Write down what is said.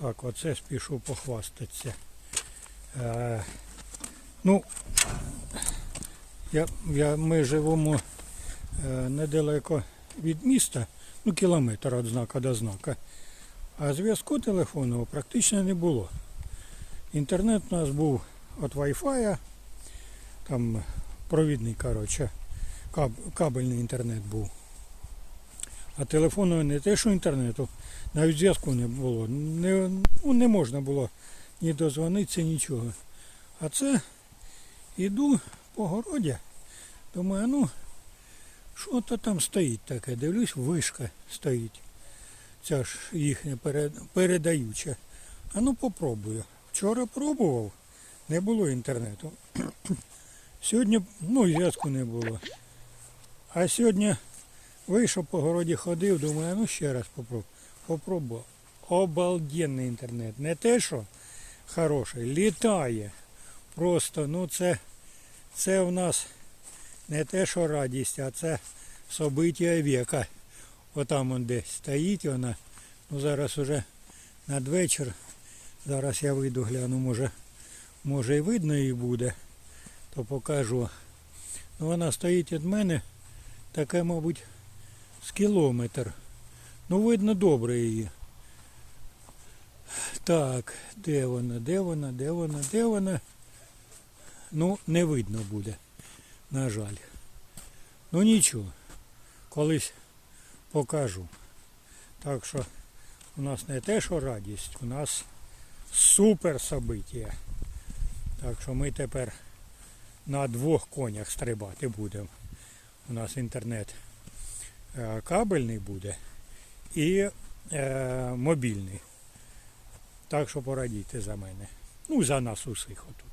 Так, оце спішу похвастатися. Е, ну, я, я, ми живемо е, недалеко від міста, ну кілометр від знака до знака. А зв'язку телефонного практично не було. Інтернет у нас був від Wi-Fi, там провідний, коротше, каб, кабельний інтернет був. А телефонного не те, що інтернету, навіть зв'язку не було. Не, ну, не можна було ні дозвонитися, нічого. А це іду по городі, думаю, ну, що то там стоїть таке? Дивлюсь, вишка стоїть. Ця ж їхня передаюча. А ну попробую. Вчора пробував, не було інтернету. Сьогодні, ну, зв'язку не було. А сьогодні вийшов по городі, ходив, думаю, ну ще раз попробую. Попробував. Обалденний інтернет. Не те, що хороший, літає. Просто, ну це, це в нас не те, що радість, а це собиття віка. Отам он десь стоїть вона. Ну зараз уже надвечір. Зараз я вийду гляну, може, може і видно її буде, то покажу. Ну вона стоїть від мене таке, мабуть, з кілометр. Ну видно добре її. Так, де вона, де вона, де вона, де вона? Ну, не видно буде, на жаль. Ну нічого, колись покажу. Так що у нас не те, що радість, у нас супер собиття. Так що ми тепер на двох конях стрибати будемо. У нас інтернет кабельний буде і е, мобільний. Так що порадійте за мене. Ну, за нас усіх. От.